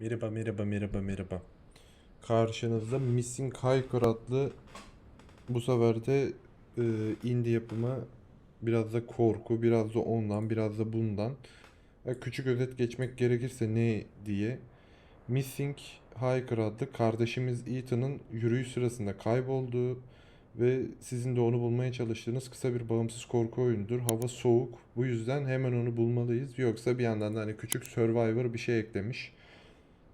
Merhaba merhaba merhaba merhaba. Karşınızda Missing Hiker adlı bu sefer de e, indie yapımı biraz da korku biraz da ondan biraz da bundan. E, küçük özet geçmek gerekirse ne diye. Missing Hiker adlı kardeşimiz Ethan'ın yürüyüş sırasında kaybolduğu ve sizin de onu bulmaya çalıştığınız kısa bir bağımsız korku oyunudur. Hava soğuk. Bu yüzden hemen onu bulmalıyız. Yoksa bir yandan da hani küçük Survivor bir şey eklemiş.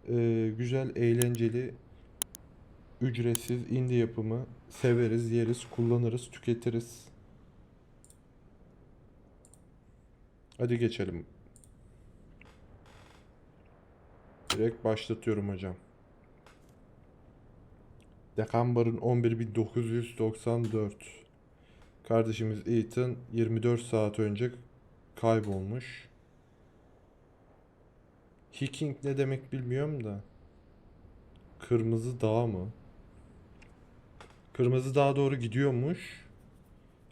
Ee, güzel, eğlenceli, ücretsiz indie yapımı severiz, yeriz, kullanırız, tüketiriz. Hadi geçelim. Direkt başlatıyorum hocam. Dekambar'ın 11.994. Kardeşimiz Ethan 24 saat önce kaybolmuş. Hiking ne demek bilmiyorum da. Kırmızı Dağ mı? Kırmızı Dağ'a doğru gidiyormuş.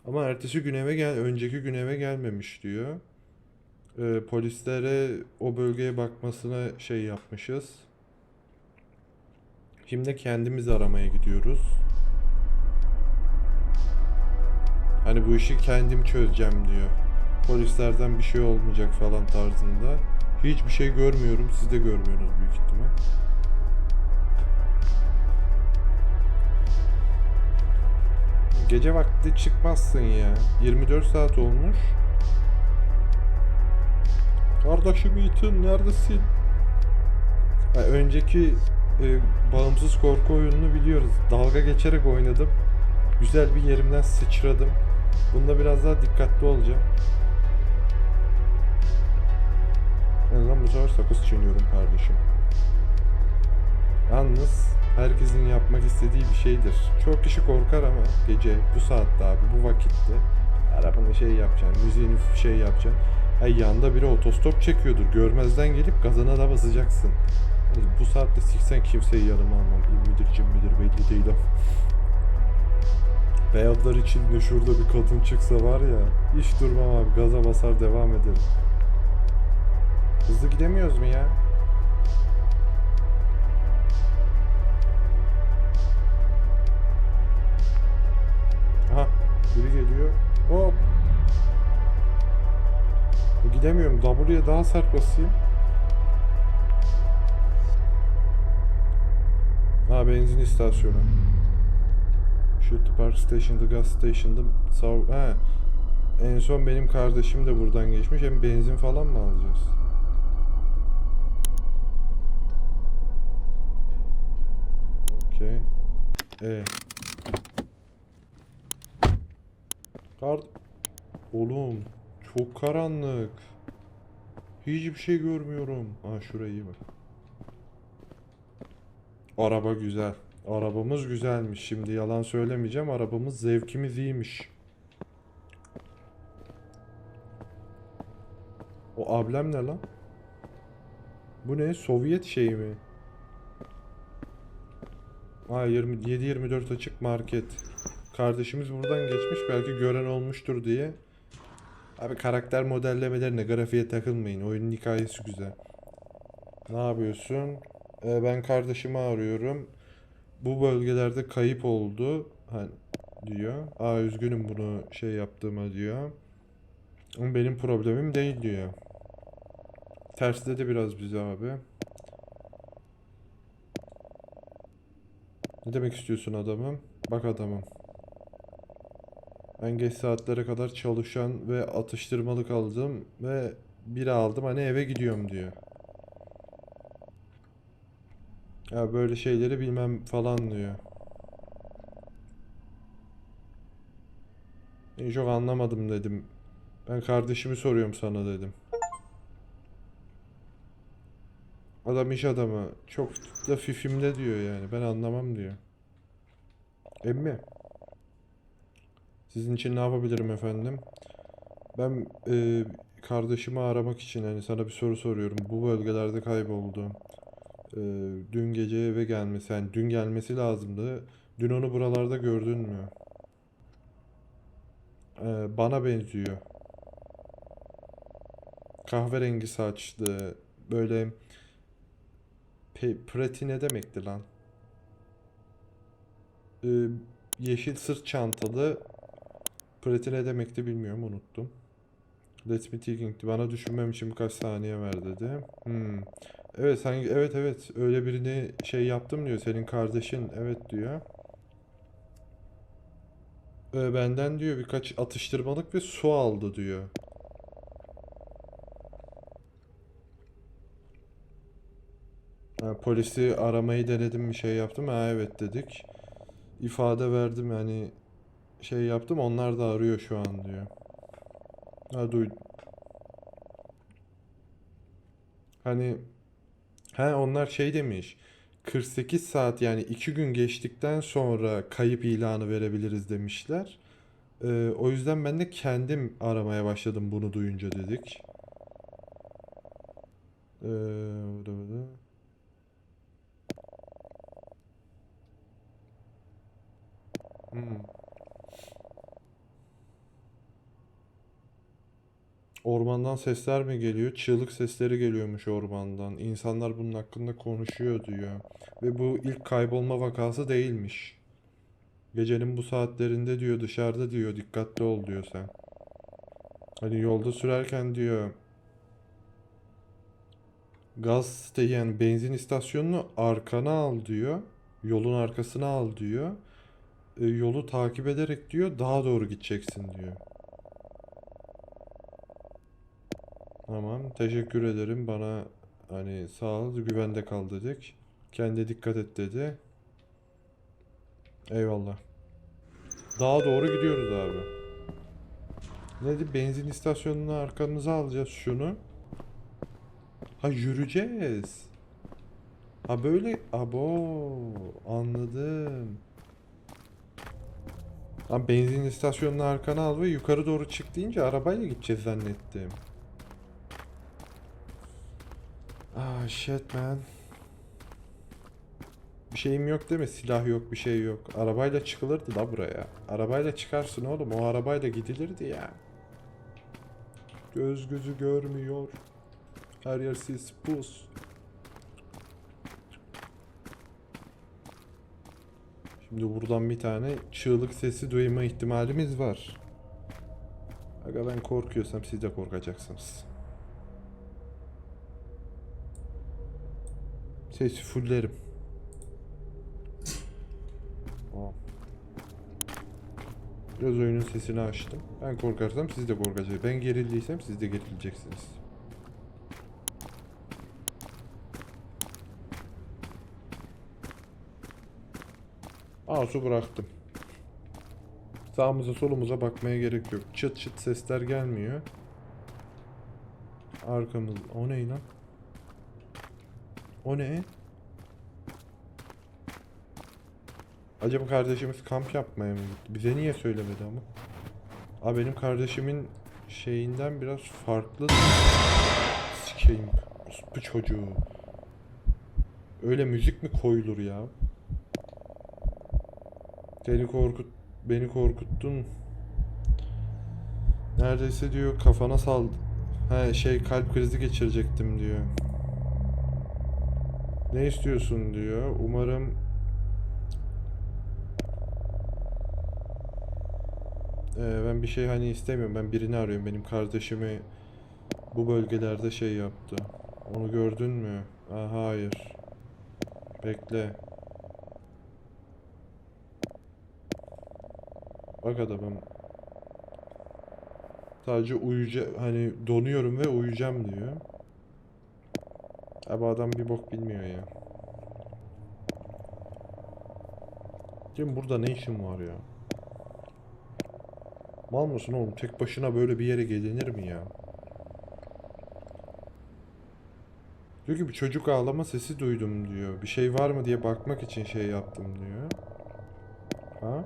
Ama ertesi gün eve gel, önceki gün eve gelmemiş diyor. Ee, polislere o bölgeye bakmasına şey yapmışız. Şimdi kendimiz aramaya gidiyoruz. Hani bu işi kendim çözeceğim diyor. Polislerden bir şey olmayacak falan tarzında. Hiçbir şey görmüyorum. Siz de görmüyorsunuz büyük ihtimal. Gece vakti çıkmazsın ya. 24 saat olmuş. Kardeşim Ethan neredesin? Ha, önceki e, bağımsız korku oyununu biliyoruz. Dalga geçerek oynadım. Güzel bir yerimden sıçradım. Bunda biraz daha dikkatli olacağım. En azından bu sefer sakız çiğniyorum kardeşim. Yalnız herkesin yapmak istediği bir şeydir. Çok kişi korkar ama gece bu saatte abi bu vakitte arabanı şey yapacaksın, müziğini şey yapacaksın. Ay yanda biri otostop çekiyordur. Görmezden gelip gazına da basacaksın. Yani bu saatte siksen kimseyi yanıma almam. İl midir cin midir belli değil ama. Beyazlar içinde şurada bir kadın çıksa var ya hiç durmam abi gaza basar devam ederim. Hızlı gidemiyoruz mu ya? Aha biri geliyor. Hop. Gidemiyorum. W'ye daha sert basayım. Ha benzin istasyonu. Shoot the park station, the gas station'da sağ... Ha. En son benim kardeşim de buradan geçmiş. Hem benzin falan mı alacağız? Okey. E. Kar... Oğlum çok karanlık. Hiçbir şey görmüyorum. Ha şurayı iyi bak. Araba güzel. Arabamız güzelmiş. Şimdi yalan söylemeyeceğim. Arabamız zevkimiz iyiymiş. O ablem ne lan? Bu ne? Sovyet şeyi mi? Ha 27-24 açık market. Kardeşimiz buradan geçmiş. Belki gören olmuştur diye. Abi karakter modellemelerine, grafiğe takılmayın. Oyunun hikayesi güzel. Ne yapıyorsun? Ee, ben kardeşimi arıyorum. Bu bölgelerde kayıp oldu. Hani diyor. Aa üzgünüm bunu şey yaptığıma diyor. Ama benim problemim değil diyor. Tersledi biraz bizi abi. Ne demek istiyorsun adamım? Bak adamım. Ben geç saatlere kadar çalışan ve atıştırmalık aldım ve biri aldım hani eve gidiyorum diyor. Ya böyle şeyleri bilmem falan diyor. Ben çok anlamadım dedim. Ben kardeşimi soruyorum sana dedim. Adam iş adamı. Çok da fifimde diyor yani. Ben anlamam diyor. Emmi. Sizin için ne yapabilirim efendim? Ben e, kardeşimi aramak için hani sana bir soru soruyorum. Bu bölgelerde kayboldu. E, dün gece eve gelmesi, yani dün gelmesi lazımdı. Dün onu buralarda gördün mü? E, bana benziyor. Kahverengi saçlı, böyle Pe prati ne demekti lan? Ee, yeşil sırt çantalı prati ne demekti bilmiyorum unuttum. Let me think. Bana düşünmem için birkaç saniye ver dedi. Hmm. Evet sen evet evet öyle birini şey yaptım diyor. Senin kardeşin evet diyor. Ee, benden diyor birkaç atıştırmalık ve su aldı diyor. Polisi aramayı denedim bir şey yaptım. Ha evet dedik. İfade verdim yani şey yaptım. Onlar da arıyor şu an diyor. Ha duy. Hani he onlar şey demiş. 48 saat yani 2 gün geçtikten sonra kayıp ilanı verebiliriz demişler. Ee, o yüzden ben de kendim aramaya başladım bunu duyunca dedik. Ee, burada, burada. Hmm. Ormandan sesler mi geliyor? Çığlık sesleri geliyormuş ormandan. İnsanlar bunun hakkında konuşuyor diyor. Ve bu ilk kaybolma vakası değilmiş. Gecenin bu saatlerinde diyor dışarıda diyor dikkatli ol diyor sen. Hani yolda sürerken diyor gaz yani benzin istasyonunu arkana al diyor. Yolun arkasına al diyor. E, yolu takip ederek diyor daha doğru gideceksin diyor. Tamam, teşekkür ederim. Bana hani sağ ol, güvende kal dedik. Kendine dikkat et dedi. Eyvallah. Daha doğru gidiyoruz abi. Ne dedi? Benzin istasyonuna arkamıza alacağız şunu. Ha yürüyeceğiz. Ha böyle. Abo anladım. Ha benzin istasyonuna arkana al ve yukarı doğru çık deyince arabayla gideceğiz zannettim. Ah shit man. Bir şeyim yok değil mi? Silah yok, bir şey yok. Arabayla çıkılırdı da buraya. Arabayla çıkarsın oğlum. O arabayla gidilirdi ya. Göz gözü görmüyor. Her yer sis pus. Şimdi buradan bir tane çığlık sesi duyma ihtimalimiz var. Aga ben korkuyorsam siz de korkacaksınız. Sesi fullerim. Biraz oyunun sesini açtım. Ben korkarsam siz de korkacaksınız. Ben gerildiysem siz de gerileceksiniz. Ağzı bıraktım. Sağımıza solumuza bakmaya gerek yok. Çıt çıt sesler gelmiyor. Arkamız... O ne lan? O ne? Acaba kardeşimiz kamp yapmaya mı gitti? Bize niye söylemedi ama? Aa benim kardeşimin şeyinden biraz farklı. Sikeyim. Bu çocuğu. Öyle müzik mi koyulur ya? Seni korkut beni korkuttun. Neredeyse diyor kafana saldı. He şey kalp krizi geçirecektim diyor. Ne istiyorsun diyor. Umarım Ee, ben bir şey hani istemiyorum. Ben birini arıyorum. Benim kardeşimi bu bölgelerde şey yaptı. Onu gördün mü? Aa, hayır. Bekle. Bak adamım. Sadece uyuyacağım. Hani donuyorum ve uyuyacağım diyor. Abi adam bir bok bilmiyor ya. Şimdi burada ne işin var ya? Mal mısın oğlum? Tek başına böyle bir yere gelinir mi ya? Diyor ki bir çocuk ağlama sesi duydum diyor. Bir şey var mı diye bakmak için şey yaptım diyor. Ha?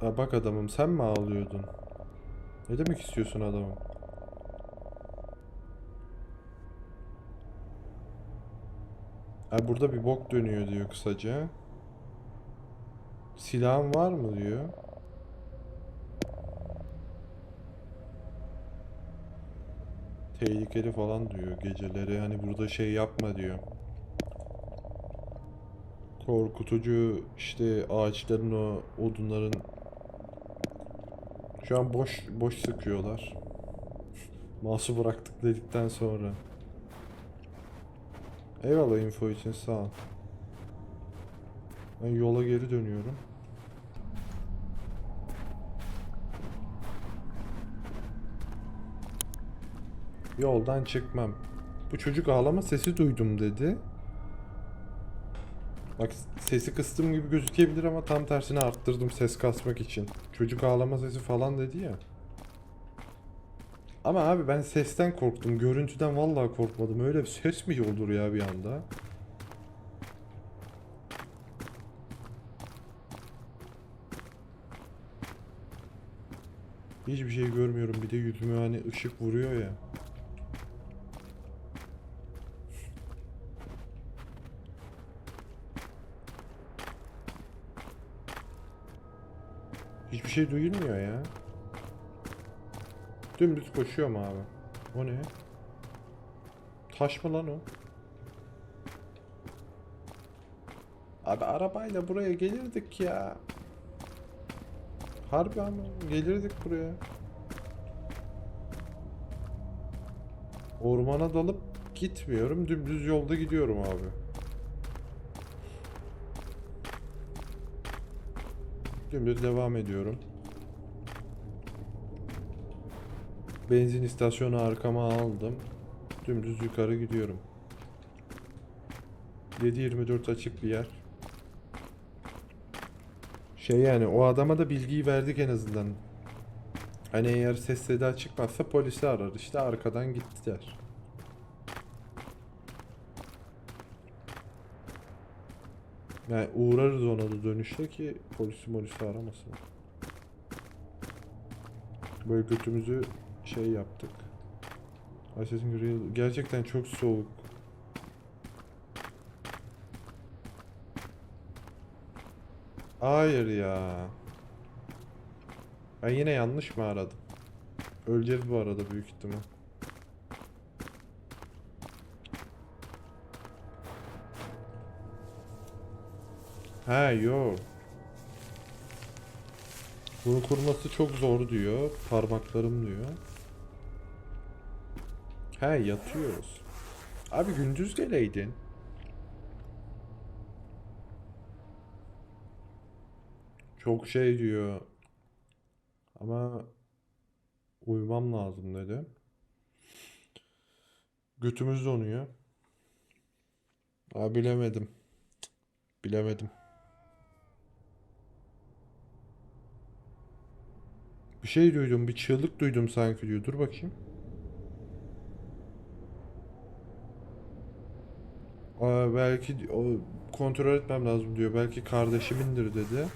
Ha bak adamım sen mi ağlıyordun? Ne demek istiyorsun adamım? Ha burada bir bok dönüyor diyor kısaca. Silahın var mı diyor. Tehlikeli falan diyor geceleri. Hani burada şey yapma diyor. Korkutucu işte ağaçların o odunların şu an boş boş sıkıyorlar. Mouse'u bıraktık dedikten sonra. Eyvallah info için sağ ol. Ben yola geri dönüyorum. Yoldan çıkmam. Bu çocuk ağlama sesi duydum dedi. Bak sesi kıstım gibi gözükebilir ama tam tersine arttırdım ses kasmak için. Çocuk ağlama sesi falan dedi ya. Ama abi ben sesten korktum. Görüntüden vallahi korkmadım. Öyle bir ses mi olur ya bir anda? Hiçbir şey görmüyorum. Bir de yüzüme hani ışık vuruyor ya. Hiçbir şey duyulmuyor ya. Dümdüz koşuyorum abi. O ne? Taş mı lan o? Abi arabayla buraya gelirdik ya. Harbi ama gelirdik buraya. Ormana dalıp gitmiyorum. Dümdüz yolda gidiyorum abi. Dümdüz devam ediyorum. Benzin istasyonu arkama aldım. Dümdüz yukarı gidiyorum. 7-24 açık bir yer. Şey yani o adama da bilgiyi verdik en azından. Hani eğer ses seda çıkmazsa polisi arar işte arkadan gitti der. Yani uğrarız ona da dönüşte ki polisi molisi aramasın. Böyle götümüzü şey yaptık. Assassin's Creed gerçekten çok soğuk. Hayır ya. Ben yine yanlış mı aradım? Öleceğiz bu arada büyük ihtimal. Ha yo. Bunu kurması çok zor diyor. Parmaklarım diyor. He yatıyoruz. Abi gündüz geleydin. Çok şey diyor. Ama uyumam lazım dedi. Götümüz donuyor. Abi bilemedim. Bilemedim. Bir şey duydum, bir çığlık duydum sanki diyor. Dur bakayım. Belki o kontrol etmem lazım diyor. Belki kardeşimindir dedi.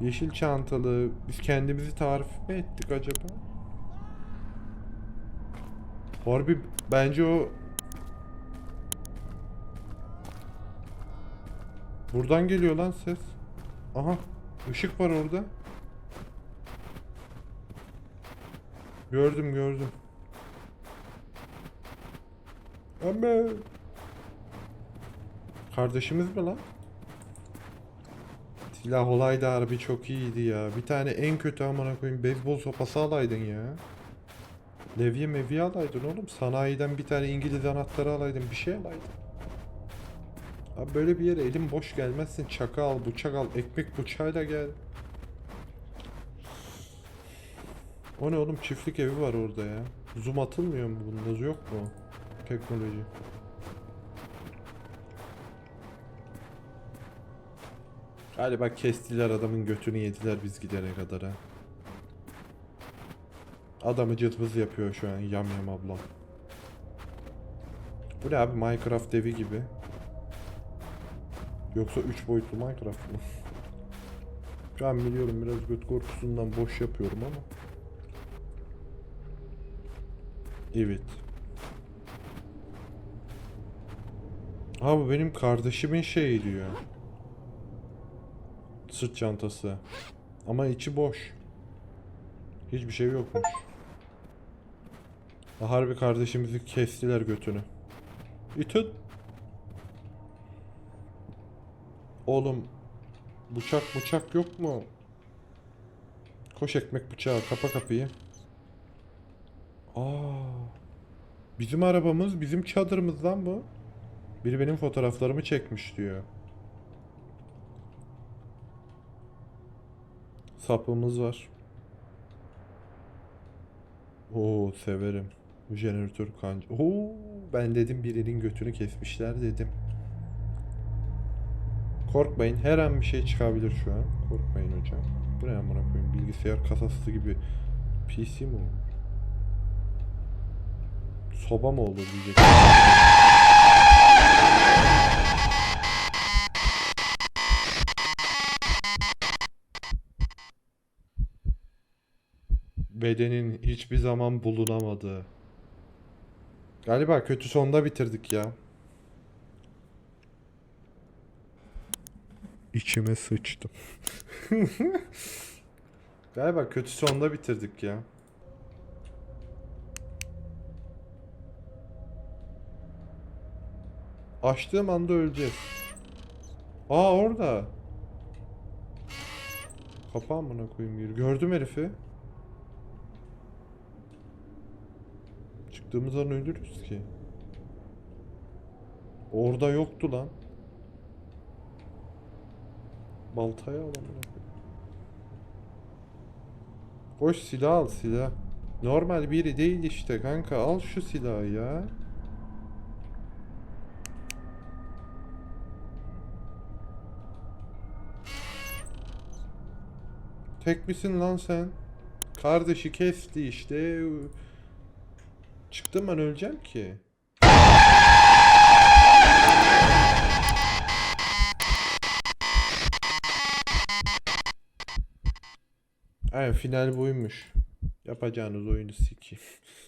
Yeşil çantalı. Biz kendimizi tarif mi ettik acaba? Harbi bence o Buradan geliyor lan ses. Aha, ışık var orada. Gördüm, gördüm. Ama Kardeşimiz mi lan? Silah olaydı harbi çok iyiydi ya. Bir tane en kötü amına koyayım beyzbol sopası alaydın ya. Levye mevye alaydın oğlum. Sanayiden bir tane İngiliz anahtarı alaydın. Bir şey alaydın. Abi böyle bir yere elin boş gelmezsin. Çaka al, bıçak al, ekmek bıçağıyla gel. O ne oğlum çiftlik evi var orada ya. Zoom atılmıyor mu bunda? Yok mu? Teknoloji. Galiba kestiler adamın götünü yediler biz gidene kadar ha. Adamı cıtvız yapıyor şu an yam yam ablam. Bu ne abi Minecraft evi gibi. Yoksa 3 boyutlu Minecraft mı? Şu an biliyorum biraz göt korkusundan boş yapıyorum ama. Evet. Abi benim kardeşimin şeyi diyor. Sırt çantası. Ama içi boş. Hiçbir şey yokmuş. Harbi kardeşimizi kestiler götünü. İtin. Oğlum bıçak bıçak yok mu? Koş ekmek bıçağı kapa kapıyı. Aa. Bizim arabamız, bizim çadırımız lan bu. Biri benim fotoğraflarımı çekmiş diyor. Sapımız var. Oo severim. Jeneratör kanca. Oo ben dedim birinin götünü kesmişler dedim. Korkmayın her an bir şey çıkabilir şu an. Korkmayın hocam. Bu ne amına bilgisayar kasası gibi PC mi olur? Soba mı olur diyecek. Bedenin hiçbir zaman bulunamadığı. Galiba kötü sonda bitirdik ya. İçime sıçtım. Galiba kötü sonda bitirdik ya. Açtığım anda öleceğiz. Aa orada. Kapı amına koyayım geri. Gördüm herifi. Çıktığımız an ölürüz ki. Orada yoktu lan. Baltayı al amına koyayım. Koş silah al silah. Normal biri değil işte kanka al şu silahı ya. Tek misin lan sen? Kardeşi kesti işte. Çıktım ben öleceğim ki. Aynen final buymuş. Yapacağınız oyunu sikeyim.